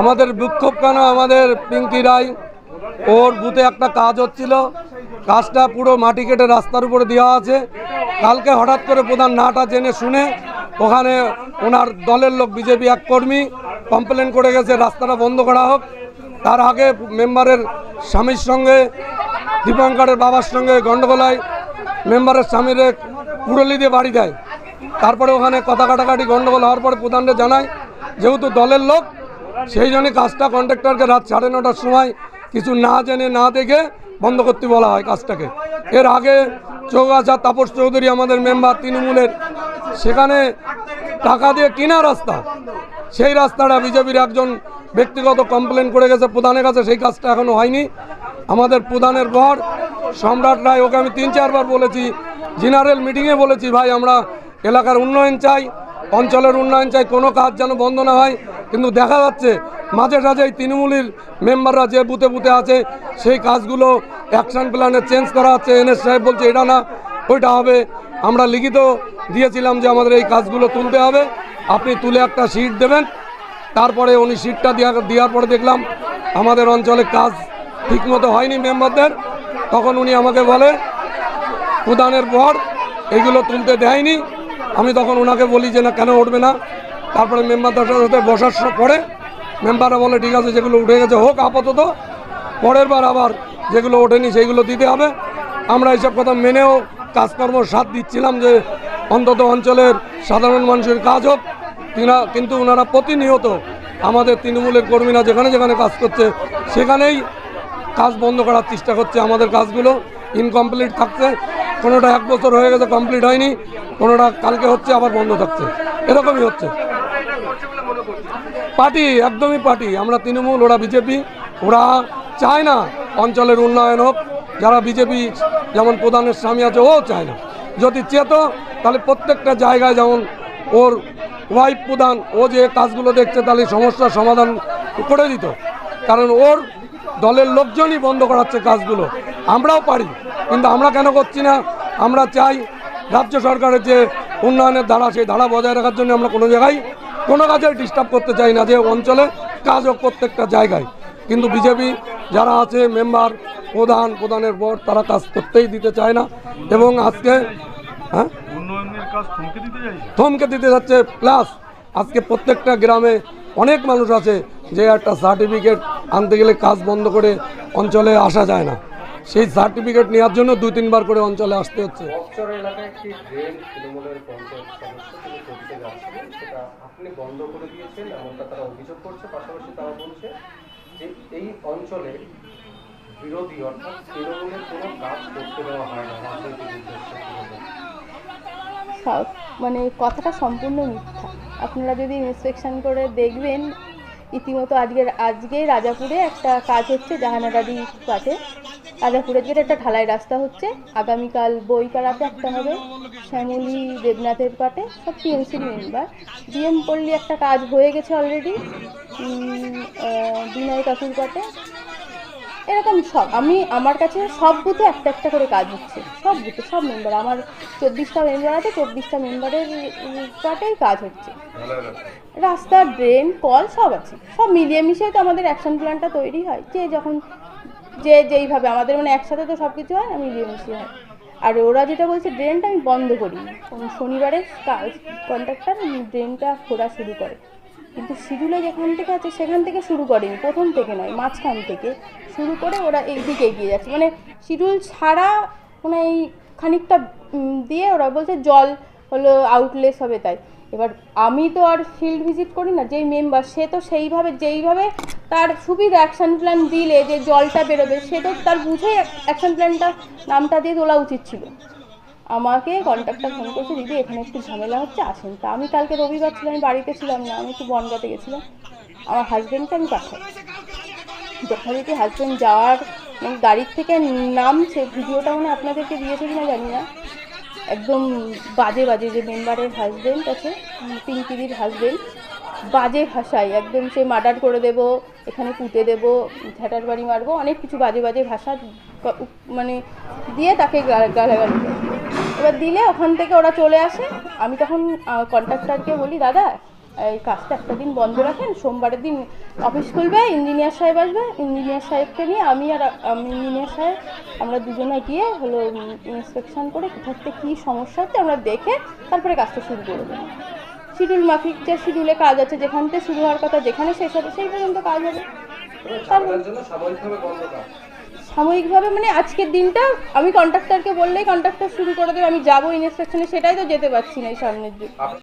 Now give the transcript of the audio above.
আমাদের বিক্ষোভ কেন? আমাদের পিঙ্কি রায়, ওর বুথে একটা কাজ হচ্ছিল। কাজটা পুরো মাটি কেটে রাস্তার উপরে দেওয়া আছে। কালকে হঠাৎ করে প্রধান নাটা জেনে শুনে ওখানে ওনার দলের লোক, বিজেপি এক কর্মী, কমপ্লেন করে গেছে, রাস্তাটা বন্ধ করা হোক। তার আগে মেম্বারের স্বামীর সঙ্গে, দীপঙ্করের বাবার সঙ্গে গন্ডগোল হয় মেম্বারের স্বামীরে কুড়লি দিয়ে বাড়ি দেয়। তারপরে ওখানে কথা কাটাকাটি গণ্ডগোল হওয়ার পরে প্রধানরা জানায়, যেহেতু দলের লোক সেই জন্য কাজটা কন্ট্রাক্টরকে রাত সাড়ে নটার সময় কিছু না জেনে না দেখে বন্ধ করতে বলা হয় কাজটাকে। এর আগে চৌগাছা তাপস চৌধুরী আমাদের মেম্বার তৃণমূলের, সেখানে টাকা দিয়ে কিনা রাস্তা, সেই রাস্তাটা বিজেপির একজন ব্যক্তিগত কমপ্লেন করে গেছে, প্রধানের কাছে সেই কাজটা এখনও হয়নি। আমাদের প্রধানের ঘর সম্রাট রায়, ওকে আমি তিন চারবার বলেছি, জেনারেল মিটিংয়ে বলেছি, ভাই, আমরা এলাকার উন্নয়ন চাই, অঞ্চলের উন্নয়ন চাই, কোনো কাজ যেন বন্ধ না হয়। কিন্তু দেখা যাচ্ছে মাঝে সাঝে এই তৃণমূলের মেম্বাররা যে বুথে বুথে আছে, সেই কাজগুলো অ্যাকশন প্ল্যানে চেঞ্জ করা হচ্ছে। এনএস সাহেব বলছে, এটা না, ওইটা হবে। আমরা লিখিত দিয়েছিলাম যে আমাদের এই কাজগুলো তুলতে হবে। আপনি তুলে একটা সিট দেবেন। তারপরে উনি সিটটা দেওয়া দেওয়ার পরে দেখলাম আমাদের অঞ্চলে কাজ ঠিকমতো হয়নি মেম্বারদের। তখন উনি আমাকে বলে প্রধানের পর এগুলো তুলতে দেয়নি। আমি তখন ওনাকে বলি যে, না, কেন উঠবে না? তারপরে মেম্বারদের সাথে বসার পরে মেম্বাররা বলে, ঠিক আছে, যেগুলো উঠে গেছে হোক আপাতত। পরের বার আবার যেগুলো ওঠেনি সেইগুলো দিতে হবে। আমরা এইসব কথা মেনেও কাজকর্ম সাথ দিচ্ছিলাম যে অন্তত অঞ্চলের সাধারণ মানুষের কাজ হোক। তিনা কিন্তু ওনারা প্রতিনিয়ত আমাদের তৃণমূলের কর্মীরা যেখানে যেখানে কাজ করছে, সেখানেই কাজ বন্ধ করার চেষ্টা করছে আমাদের কাজগুলো। ইনকমপ্লিট থাকছে। কোনোটা এক বছর হয়ে গেছে কমপ্লিট হয়নি। কোনোটা কালকে হচ্ছে, আবার বন্ধ থাকছে। এরকমই হচ্ছে। পার্টি, একদমই পার্টি। আমরা তৃণমূল, ওরা বিজেপি। ওরা চায় না অঞ্চলের উন্নয়ন হোক। যারা বিজেপি যেমন প্রধানের স্বামী আছে ও চায় না। যদি চেত, তাহলে প্রত্যেকটা জায়গায় যেমন ওর ওয়াইফ প্রধান, ও যে কাজগুলো দেখছে, তাহলে সমস্যার সমাধান করে দিত। কারণ ওর দলের লোকজনই বন্ধ করাচ্ছে কাজগুলো। আমরাও পারি, কিন্তু আমরা কেন করছি না? আমরা চাই রাজ্য সরকারের যে উন্নয়নের ধারা, সেই ধারা বজায় রাখার জন্য আমরা কোনো জায়গায় কোনো কাজে ডিস্টার্ব করতে চাই না যে অঞ্চলে কাজ হোক প্রত্যেকটা জায়গায়। কিন্তু বিজেপি যারা আছে মেম্বার প্রধান প্রধানের বর তারা কাজ করতেই দিতে চায় না। এবং আজকে হ্যাঁ? থমকে দিতে যাচ্ছে। প্লাস আজকে প্রত্যেকটা গ্রামে অনেক মানুষ আছে যে একটা সার্টিফিকেট আনতে গেলে কাজ বন্ধ করে অঞ্চলে আসা যায় না। সেই সার্টিফিকেট নেওয়ার জন্য দুই তিনবার করে অঞ্চলে আসতে হচ্ছে। বক্সর এলাকায় একটি ড্রেন তৃণমূলের পঞ্চায়েত সদস্য তিনি করতে যাচ্ছিলেন? সেটা আপনি বন্ধ করে দিয়েছেন এমনটা তারা অভিযোগ করছে পাশাপাশি তারা বলছে যে এই অঞ্চলে বিরোধী অর্থাৎ তৃণমূলের কোনো কাজ করতে দেওয়া হয় না রাজনৈতিক উদ্দেশ্যে। মানে কথাটা সম্পূর্ণ মিথ্যা। আপনারা যদি ইন্সপেকশন করে দেখবেন ইতিমতো আজকে আজকে রাজাপুরে একটা কাজ হচ্ছে জাহানাবাড়ি পাশে রাজাপুরের যেটা একটা ঢালাই রাস্তা হচ্ছে। আগামীকাল বইপাড়াতে একটা হবে। শ্যামলী, দেবনাথের পাটে সব টিএমসির মেম্বার ডিএম পল্লী একটা কাজ হয়ে গেছে অলরেডি বিনয় কাকুর পাটে এরকম সব। আমি, আমার কাছে সব বুথে একটা একটা করে কাজ হচ্ছে। সব বুথে, সব মেম্বার আমার চব্বিশটা মেম্বার আছে, চব্বিশটা মেম্বারের পাটেই কাজ হচ্ছে। রাস্তা ড্রেন কল সব আছে। সব মিলিয়ে মিশিয়ে তো আমাদের অ্যাকশন প্ল্যানটা তৈরি হয়। যে যখন যে যেইভাবে, আমাদের মানে একসাথে তো সব কিছু হয় না মিশিয়ে হয়। আর ওরা যেটা বলছে ড্রেনটা আমি বন্ধ করি। শনিবারে কন্ট্রাক্টর ড্রেনটা খোঁড়া শুরু করে। কিন্তু শিডিউলে যেখান থেকে আছে, সেখান থেকে শুরু করেনি, প্রথম থেকে নয়, মাঝখান থেকে শুরু করে ওরা এই দিকে এগিয়ে যাচ্ছে। মানে শিডিউল ছাড়া মানে এই খানিকটা দিয়ে ওরা বলছে, জল হলো আউটলেস হবে তাই। এবার আমি তো আর ফিল্ড ভিজিট করি না, যেই মেম্বার সে তো সেইভাবে, যেইভাবে তার সুবিধা অ্যাকশন প্ল্যান দিলে, যে জলটা বেরোবে, সে তো তার বুঝেই অ্যাকশন প্ল্যানটা নামটা দিয়ে তোলা উচিত ছিল। আমাকে কন্ট্যাক্টটা ফোন করছে, দিদি, এখানে একটু ঝামেলা হচ্ছে, আসেন তা। আমি কালকে রবিবার ছিলাম আমি বাড়িতে ছিলাম না, আমি একটু বনগাতে গেছিলাম। আমার হাজব্যান্ডকে আমি পাঠাই যথারীতি হাজব্যান্ড যাওয়ার মানে গাড়ির থেকে নামছে, ভিডিওটা মানে আপনাদেরকে দিয়েছে কিনা জানি না। একদম বাজে বাজে যে মেম্বারের হাজব্যান্ড আছে পিঙ্কিদির হাজব্যান্ড বাজে ভাষায় একদম সে মার্ডার করে দেব, এখানে পুঁতে দেব ঝাঁটার বাড়ি মারবো, অনেক কিছু বাজে বাজে ভাষা মানে দিয়ে তাকে গালাগালি এবার দিলে ওখান থেকে ওরা চলে আসে, আমি তখন কন্ট্রাক্টরকে বলি, দাদা এই কাজটা একটা দিন বন্ধ রাখেন সোমবারের দিন অফিস খুলবে ইঞ্জিনিয়ার সাহেব আসবে ইঞ্জিনিয়ার সাহেবকে নিয়ে আমি আর আমি ইঞ্জিনিয়ার সাহেব আমরা দুজনে গিয়ে হলো ইন্সপেকশন করে কোথাতে কী সমস্যা হচ্ছে আমরা দেখে তারপরে কাজটা শুরু করে দেবো। শিডিউল মাফিক যে শিডিউলে কাজ আছে যেখান থেকে শুরু হওয়ার কথা যেখানে শেষ হবে সেই পর্যন্ত কাজ হবে। সাময়িকভাবে মানে আজকের দিনটা আমি কন্ট্রাক্টরকে বললেই কন্ট্রাক্টর শুরু করে দেবে আমি যাব ইন্সপেকশনে সেটাই তো যেতে পারছি না এই সামনের আপ-